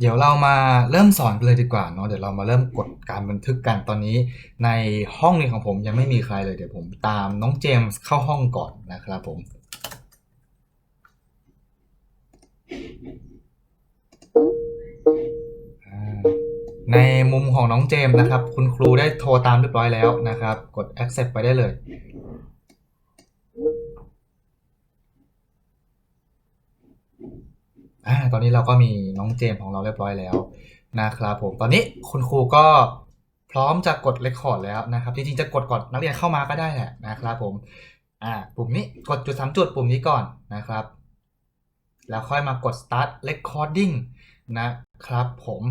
เดี๋ยวเรามาเริ่มสอนกันเลยดีกว่าเนาะเดี๋ยวเรามาเริ่มกดการบันทึกกันตอนนี้ ในห้องนี้ของผมยังไม่มีใครเลยเดี๋ยวผมตามน้องเจมส์เข้าห้องก่อนนะครับผมในมุมของน้องเจมส์นะครับ คุณครูได้โทรตามเรียบร้อยแล้วนะครับ กด accept ไปได้เลย อ่าตอนนี้เราก็มีน้องเจมของเราเรียบร้อยแล้วนะครับผมตอนนี้คุณครูก็พร้อมจะกดเรคคอร์ดแล้วนะครับจริงๆจะกดก่อนนักเรียนเข้ามาก็ได้แหละนะครับผมอ่าปุ่มนี้กดจุดสามจุดปุ่มนี้ก่อนนะครับ แล้วค่อยมากด start recording นะครับผม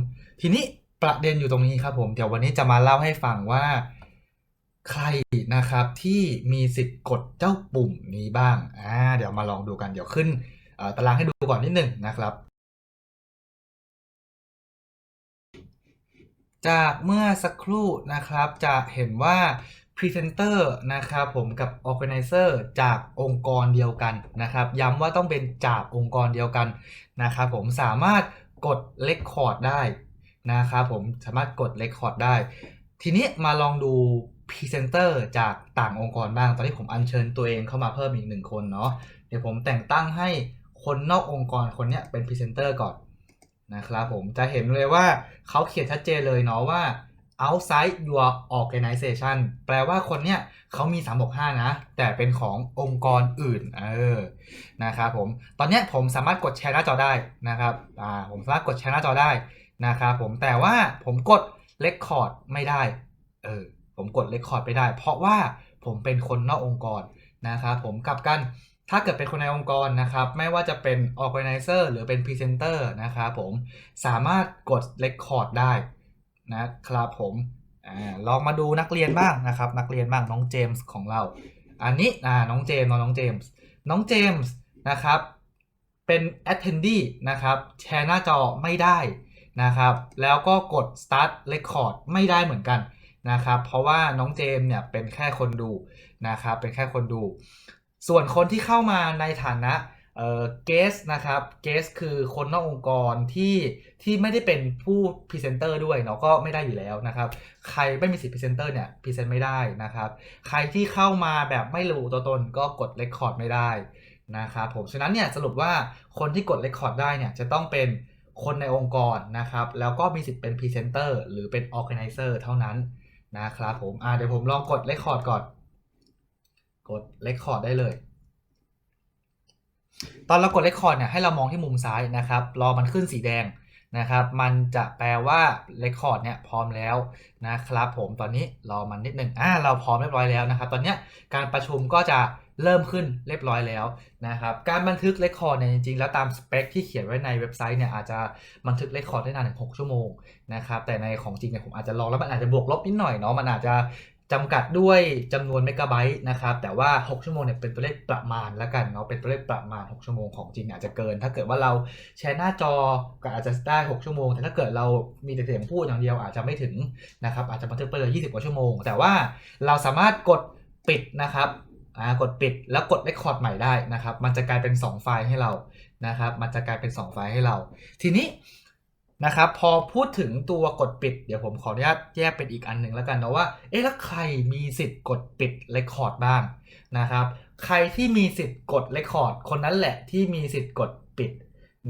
ทีนี้ประเด็นอยู่ตรงนี้ครับผมเดี๋ยววันนี้จะมาเล่าให้ฟังว่าใครนะครับที่มีสิทธิ์กดเจ้าปุ่มนี้บ้างอ่าเดี๋ยวมาลองดูกันเดี๋ยวขึ้น ตารางให้ดูก่อนนิดหนึ่งนะครับ จากเมื่อสักครู่นะครับจะเห็นว่า Presenter นะครับผมกับ Organizer จากองค์กรเดียวกันนะครับ ย้ำว่าต้องเป็นจากองค์กรเดียวกันนะครับผมสามารถกด Record ได้นะครับผมสามารถกด Record ได้ ทีนี้มาลองดู Presenter จากต่างองค์กรบ้าง ตอนนี้ผมอัญเชิญตัวเองเข้ามาเพิ่มอีกหนึ่งคนเนาะ เดี๋ยวผมแต่งตั้งให้ คนนอกองค์กรคนเนี้ยเป็น Presenter ก่อนนะครับผมจะเห็นเลยว่าเขาเขียนชัดเจนเลยเนาะว่า outside your organization แปลว่าคนเนี้ยเขามี 365 นะ แต่เป็นขององค์กรอื่น เออ นะครับผม ตอนเนี้ยผมสามารถกดแชร์หน้าจอได้นะครับ อ่า ผมสามารถกดแชร์หน้าจอได้นะครับผม แต่ว่าผมกด record ไม่ได้ เออ ผมกด record ไม่ได้ เพราะว่าผมเป็นคนนอกองค์กรนะครับผมกลับกัน ถ้าเกิดเป็นคนในองค์กรนะครับ ไม่ว่าจะเป็น organizer หรือเป็น presenter นะครับผม สามารถกด record ได้นะครับผมอลองมาดูนักเรียนบ้างนะครับ นักเรียนบ้างน้องเจมส์ของเรา อันนี้น้องเจมส์น้องเจมส์น้องเจมส์นะครับ เป็น attendee นะครับ แชร์หน้าจอไม่ได้นะครับ แล้วก็กด start record ไม่ได้เหมือนกันนะครับ เพราะว่าน้องเจมส์เนี่ยเป็นแค่คนดูนะครับ เป็นแค่คนดู ส่วนคนที่เข้ามาในฐานะเอ่อเกสนะครับเกสคือคนนอกองค์กรที่ที่ไม่ได้เป็นผู้พรีเซนเตอร์ด้วยเนาะก็ไม่ได้อยู่แล้วนะครับ ใครไม่มีสิทธิ์พรีเซนเตอร์เนี่ยพรีเซนต์ไม่ได้นะครับ ใครที่เข้ามาแบบไม่ระบุตัวตนก็กดเรคคอร์ดไม่ได้นะครับผมฉะนั้นเนี่ยสรุปว่าคนที่กดเรคคอร์ดได้เนี่ยจะต้องเป็นคนในองค์กรนะครับแล้วก็มีสิทธิ์เป็นพรีเซนเตอร์หรือเป็นออแกไนเซอร์เท่านั้นนะครับผมอ่าเดี๋ยวผมลองกดเรคคอร์ดก่อน กดเรคคอร์ดได้เลย ตอนเรากด Record เนี่ยให้เรามองที่มุมซ้ายนะครับ รอมันขึ้นสีแดงนะครับ มันจะแปลว่า Record เนี่ยพร้อมแล้วนะครับผมตอนนี้รอมันนิดนึงอ่าเราพร้อมเรียบร้อยแล้วนะครับ ตอนเนี้ยการประชุมก็จะเริ่มขึ้นเรียบร้อยแล้วนะครับ การบันทึก Record เนี่ยจริงๆ แล้วตามสเปคที่เขียนไว้ในเว็บไซต์เนี่ยอาจจะบันทึก Record ได้นานถึง6ชั่วโมงนะครับ แต่ในของจริงเนี่ยผมอาจจะลองแล้วมันอาจจะบวกลบนิดหน่อยเนาะ มันอาจจะ จำกัดด้วยจำนวนเมกะไบต์นะครับ แต่ว่า 6 ชั่วโมงเนี่ยเป็นตัวเลขประมาณแล้วกันเนาะเป็นตัวเลขประมาณ 6 ชั่วโมงของจริงอาจจะเกิน ถ้าเกิดว่าเราแชร์หน้าจอก็อาจจะได้ 6 ชั่วโมง แต่ถ้าเกิดเรามีแต่เสียงพูดอย่างเดียวอาจจะไม่ถึงนะครับอาจจะบันทึกไปเลย20 กว่าชั่วโมง แต่ว่าเราสามารถกดปิดนะครับอ่ากดปิดแล้วกด Record ใหม่ได้นะครับ มันจะกลายเป็น 2 ไฟล์ให้เรานะครับ มันจะกลายเป็น 2 ไฟล์ให้เรา ทีนี้ นะครับพอพูดถึงตัวกดปิด เดี๋ยวผมขออนุญาตแยกเป็นอีกอันหนึ่งแล้วกันนะว่าเอ๊ะแล้วใครมีสิทธิ์กดปิด Record บ้างนะครับใครที่มีสิทธิ์กด Record คนนั้นแหละที่มีสิทธิ์กดปิด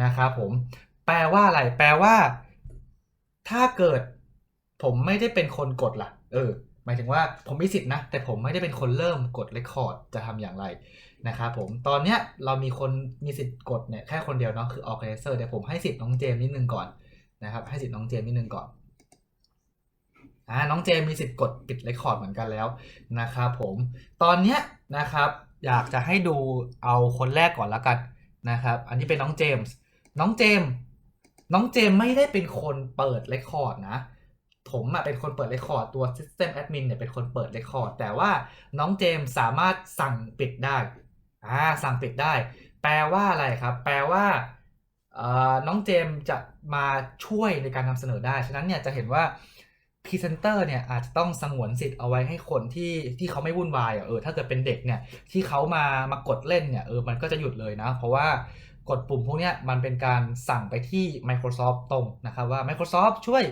นะครับผมแปลว่าอะไรแปลว่า ถ้าเกิดผมไม่ได้เป็นคนกดล่ะ เออ หมายถึงว่าผมมีสิทธิ์นะ แต่ผมไม่ได้เป็นคนเริ่มกด Record จะทำอย่างไรนะครับผมตอนเนี้ยเรามีคนมีสิทธิ์กดเนี่ยแค่คนเดียวเนาะคือ Organizer เดี๋ยวผมให้สิทธิ์น้องเจมส์นิดนึงก่อน นะครับ ให้สิทธิ์น้องเจมส์นิดนึงก่อนอ่าน้องเจมส์มีสิทธิ์กดปิด Record เหมือนกันแล้วนะครับผมตอนเนี้ยนะครับ อยากจะให้ดูเอาคนแรกก่อนล้วกันนะครับ อันนี้เป็นน้องเจมส์น้องเจมส์น้องเจมส์ไม่ได้เป็นคนเปิด Record นะ ผมอะเป็นคนเปิด Record ตัว System Admin เนี่ยเป็นคนเปิด Record แต่ว่าน้องเจมส์สามารถสั่งปิดได้อ่าสั่งปิดได้ แปลว่าอะไรครับ แปลว่า น้องเจมจะมาช่วยในการนำเสนอได้ ฉะนั้นเนี่ยจะเห็นว่าพรีเซนเตอร์เนี่ยอาจจะต้องสงวนสิทธิ์เอาไว้ให้คนที่ที่เขาไม่วุ่นวายอะเออถ้าเกิดเป็นเด็กเนี่ยที่เขามามากดเล่นเนี่ยเออมันก็จะหยุดเลยนะ เพราะว่ากดปุ่มพวกเนี้ยมันเป็นการสั่งไปที่ Microsoft ตรงนะครับว่า Microsoft ช่วย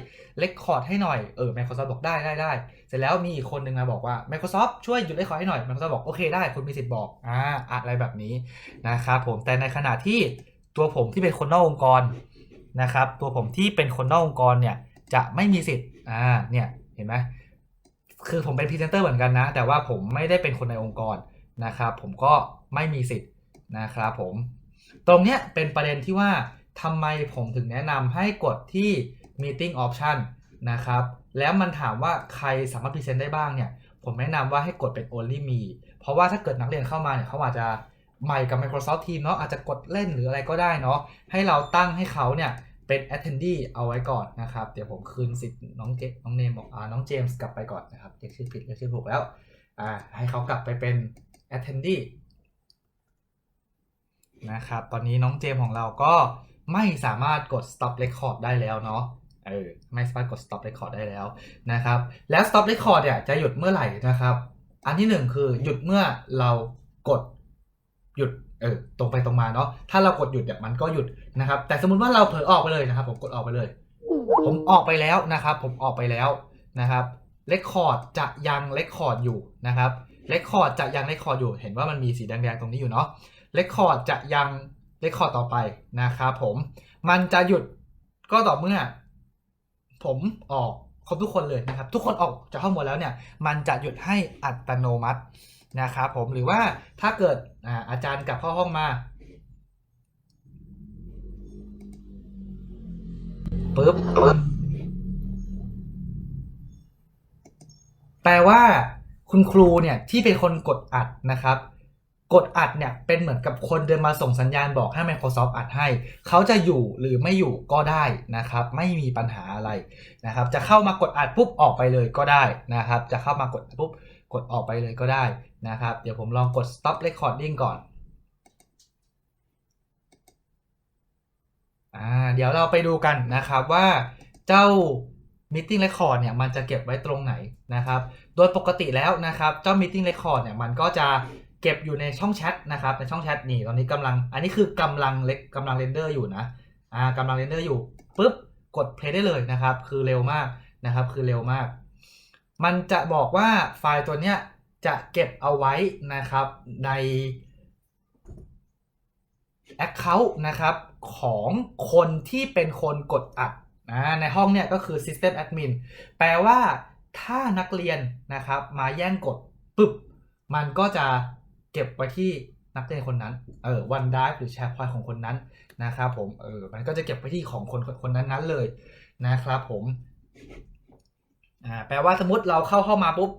Record ให้หน่อยเออ Microsoft บอกได้ได้ได้เสร็จแล้วมีอีกคนนึงมาบอกว่า Microsoft ช่วยหยุด Record ให้หน่อย Microsoft บอกโอเคได้คุณมีสิทธิ์บอกอ่าอะไรแบบนี้นะครับผมแต่ในขณะที่ ตัวผมที่เป็นคนนอกองค์กรนะครับ ตัวผมที่เป็นคนนอกองค์กรเนี่ยจะไม่มีสิทธิ์อ่าเนี่ยเห็นไหมคือผมเป็นพรีเซนเตอร์เหมือนกันนะ แต่ว่าผมไม่ได้เป็นคนในองค์กรนะครับ ผมก็ไม่มีสิทธิ์นะครับผม ตรงเนี้ยเป็นประเด็นที่ว่าทำไมผมถึงแนะนำให้กดที่ meeting option นะครับ แล้วมันถามว่าใครสามารถพรีเซนต์ได้บ้างเนี่ย ผมแนะนำว่าให้กดเป็น only me เพราะว่าถ้าเกิดนักเรียนเข้ามาเนี่ยเขาอาจจะ ใหม่กับ Microsoft Teams เนาะอาจจะกดเล่นหรืออะไรก็ได้เนาะให้เราตั้งให้เขาเนี่ยเป็น attendee เอาไว้ก่อนนะครับ เดี๋ยวผมคืนสิทธิ์น้องเจน้องเนมบอกอ่าน้องเจมส์กลับไปก่อนนะครับเรียกชื่อผิดเรียกชื่อถูกแล้วอ่าให้เขากลับไปเป็น attendee นะครับ ตอนนี้น้องเจมส์ของเราก็ไม่สามารถกด stop record ได้แล้วเนาะเออไม่สามารถกด stop record ได้แล้วนะครับ แล้ว stop record เนี่ยจะหยุดเมื่อไหร่นะครับ อันที่หนึ่งคือหยุดเมื่อเรากด หยุดเออตรงไปตรงมาเนาะถ้าเรากดหยุดเนี่ยมันก็หยุดนะครับ แต่สมมุติว่าเราเผลอออกไปเลยนะครับ ผมกดออกไปเลย ผมออกไปแล้วนะครับ ผมออกไปแล้วนะครับเลคคอร์ดจะยังเลคคอร์ดอยู่นะครับเลคคอร์ดจะยังเลคคอร์ดอยู่ เห็นว่ามันมีสีแดงๆตรงนี้อยู่เนาะเลคคอร์ดจะยังเลคคอร์ดต่อไปนะครับผม มันจะหยุดก็ต่อเมื่อ ผมออก ครบทุกคนเลยนะครับ ทุกคนออกจากห้องหมดแล้วเนี่ย มันจะหยุดให้อัตโนมัตินะครับผมหรือว่าถ้าเกิดอาอาจารย์กลับเข้าห้องมาปึ๊บปึ๊บแปลว่าคุณครูเนี่ยที่เป็นคนกดอัดนะครับ กดอัดเนี่ยเป็นเหมือนกับคนเดินมาส่งสัญญาณบอกให้ Microsoft อัดให้ เขาจะอยู่หรือไม่อยู่ก็ได้นะครับ ไม่มีปัญหาอะไรนะครับ จะเข้ามากดอัดปุ๊บออกไปเลยก็ได้นะครับ จะเข้ามากดอัดปุ๊บกดออกไปเลยก็ได้นะครับ เดี๋ยวผมลองกด stop recording ก่อนอ่าเดี๋ยวเราไปดูกันนะครับว่าเจ้า meeting record เนี่ยมันจะเก็บไว้ตรงไหนนะครับ โดยปกติแล้วนะครับ เจ้า meeting record เนี่ยมันก็จะ เก็บอยู่ในช่องแชทนะครับในช่องแชทนี่ตอนนี้กำลัง อันนี้คือกำลังเล็กกำลังเรนเดอร์อยู่นะอ่ากำลังเรนเดอร์อยู่ปุ๊บกด play ได้เลยนะครับ คือเร็วมากนะครับคือเร็วมาก มันจะบอกว่าไฟล์ตัวเนี้ยจะเก็บเอาไว้นะครับใน Account นะครับของคนที่เป็นคนกดอัดนะในห้องเนี่ยก็คือ System Admin แปลว่าถ้านักเรียนนะครับมาแย่งกดปุ๊บมันก็จะ เก็บไว้ที่นักเรียนคนนั้น เออ OneDrive หรือ SharePoint ของคนนั้นนะครับผม เออ มันก็จะเก็บไว้ที่ของคนคนนั้นนั้นเลยนะครับผม อ่า แปลว่าสมมติเราเข้าเข้ามาปุ๊บ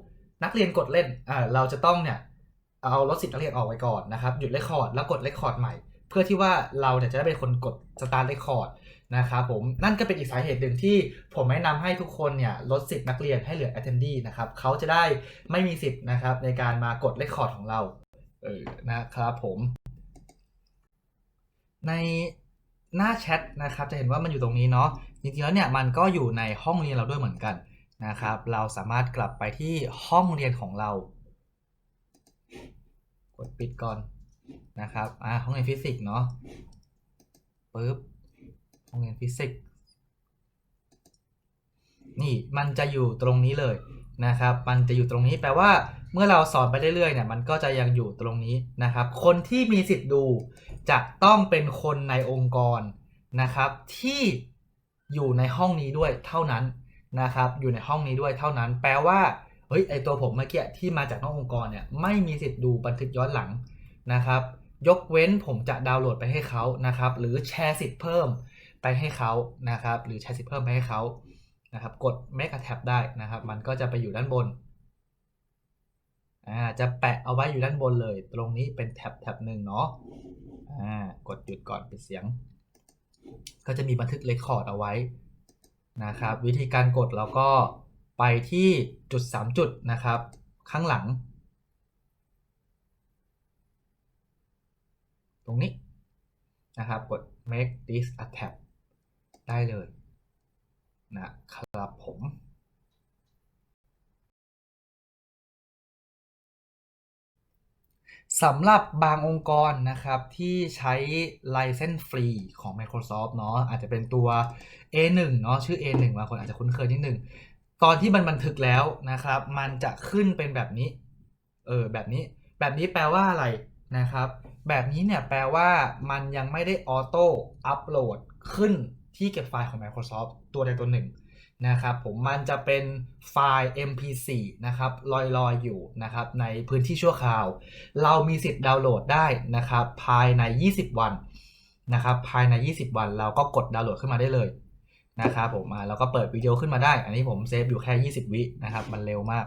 นักเรียนกดเล่น อ่า เราจะต้องเนี่ย เอาลดสิทธิ์นักเรียนออกไว้ก่อนนะครับ หยุดเรคคอร์ดแล้วกดเรคคอร์ดใหม่ เพื่อที่ว่าเราเนี่ยจะได้เป็นคนกดสตาร์ทเรคคอร์ดนะครับผม นั่นก็เป็นอีกสาเหตุหนึ่งที่ผมแนะนำให้ทุกคนเนี่ยลดสิทธิ์นักเรียนให้เหลือ attendee นะครับ เขาจะได้ไม่มีสิทธิ์นะครับในการมากดเรคคอร์ดของเรา เออนะครับผม ในหน้าแชทนะครับจะเห็นว่ามันอยู่ตรงนี้เนาะจริงๆแล้วเนี่ยมันก็อยู่ในห้องเรียนเราด้วยเหมือนกันนะครับ เราสามารถกลับไปที่ห้องเรียนของเรา กดปิดก่อนนะครับอ่าห้องเรียนฟิสิกส์เนาะปึ๊บห้องเรียนฟิสิกส์นี่มันจะอยู่ตรงนี้เลยนะครับ มันจะอยู่ตรงนี้แปลว่า เมื่อเราสอนไปเรื่อยๆเนี่ยมันก็จะยังอยู่ตรงนี้นะครับ คนที่มีสิทธิ์ดูจะต้องเป็นคนในองค์กรนะครับ ที่อยู่ในห้องนี้ด้วยเท่านั้นนะครับ อยู่ในห้องนี้ด้วยเท่านั้น แปลว่าเฮ้ยไอตัวผมเมื่อกี้ที่มาจากนอกองค์กรเนี่ยไม่มีสิทธิ์ดูบันทึกย้อนหลังนะครับ ยกเว้นผมจะดาวน์โหลดไปให้เขานะครับ หรือแชร์สิทธิ์เพิ่มไปให้เขานะครับ หรือแชร์สิทธิ์เพิ่มไปให้เขานะครับ กด make a tab ได้นะครับ มันก็จะไปอยู่ด้านบน อ่าจะแปะเอาไว้อยู่ด้านบนเลย ตรงนี้เป็นแท็บแท็บหนึ่งเนาะอ่ากดหยุดก่อนปิดเสียง ก็จะมีบันทึกเรคคอร์ดเอาไว้นะครับ วิธีการกดเราก็ไปที่จุด 3 จุดนะครับ ข้างหลัง ตรงนี้นะครับกด make this a tab ได้เลยนะครับผม สำหรับบางองค์กรนะครับที่ใช้ license free ของ Microsoft เนาะอาจจะเป็นตัว A1 เนาะชื่อ A1 บางคนอาจจะคุ้นเคยนิดนึง ตอนที่มันบันทึกแล้วนะครับ มันจะขึ้นเป็นแบบนี้ เออแบบนี้ แบบนี้แปลว่าอะไรนะครับ แบบนี้เนี่ยแปลว่ามันยังไม่ได้ออโต้อัปโหลดขึ้นที่เก็บไฟล์ของ Microsoft ตัวใดตัวหนึ่ง นะครับผมมันจะเป็นไฟล์ mp4 นะครับลอยๆอยู่นะครับในพื้นที่ชั่วคราว เรามีสิทธิ์ดาวน์โหลดได้นะครับภายใน 20 วันนะครับภายใน 20 วันเราก็กดดาวน์โหลดขึ้นมาได้เลยนะครับผมมาแล้วก็เปิดวิดีโอขึ้นมาได้ อันนี้ผมเซฟอยู่แค่ 20 วินะครับมันเร็วมาก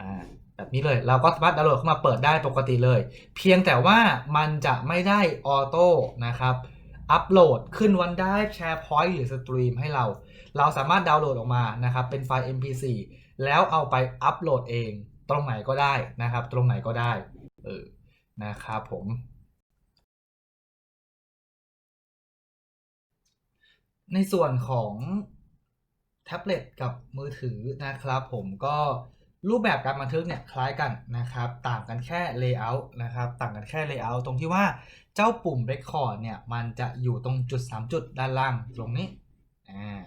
อ่าแบบนี้เลยเราก็สามารถดาวน์โหลดเข้ามาเปิดได้ปกติเลย เพียงแต่ว่ามันจะไม่ได้ออโต้นะครับ อัปโหลดขึ้นวันได้แชร์พอยต์หรือสตรีมให้เรา เราสามารถดาวน์โหลดออกมานะครับเป็นไฟล์ mp4 แล้วเอาไปอัปโหลดเอง ตรงไหนก็ได้นะครับ ตรงไหนก็ได้เออนะครับผมในส่วนของแท็บเล็ตกับมือถือนะครับผมก็รูปแบบการบันทึกเนี่ยคล้ายกันนะครับ ต่างกันแค่ Layout นะครับ ต่างกันแค่ Layout ตรงที่ว่า เจ้าปุ่ม Record เนี่ยมันจะอยู่ตรงจุด 3 จุดด้านล่างตรงนี้อ่า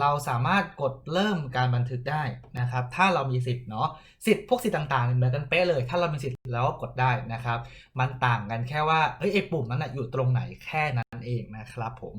เราสามารถกดเริ่มการบันทึกได้นะครับ ถ้าเรามีสิทธิ์เนาะ สิทธิ์พวกสิทธิ์ต่างๆเหมือนกันเป๊ะเลย ถ้าเรามีสิทธิ์แล้วกดได้นะครับ มันต่างกันแค่ว่า เอ้ยไอ้ปุ่มนั้นนะอยู่ตรงไหนแค่นั้นเองนะครับผม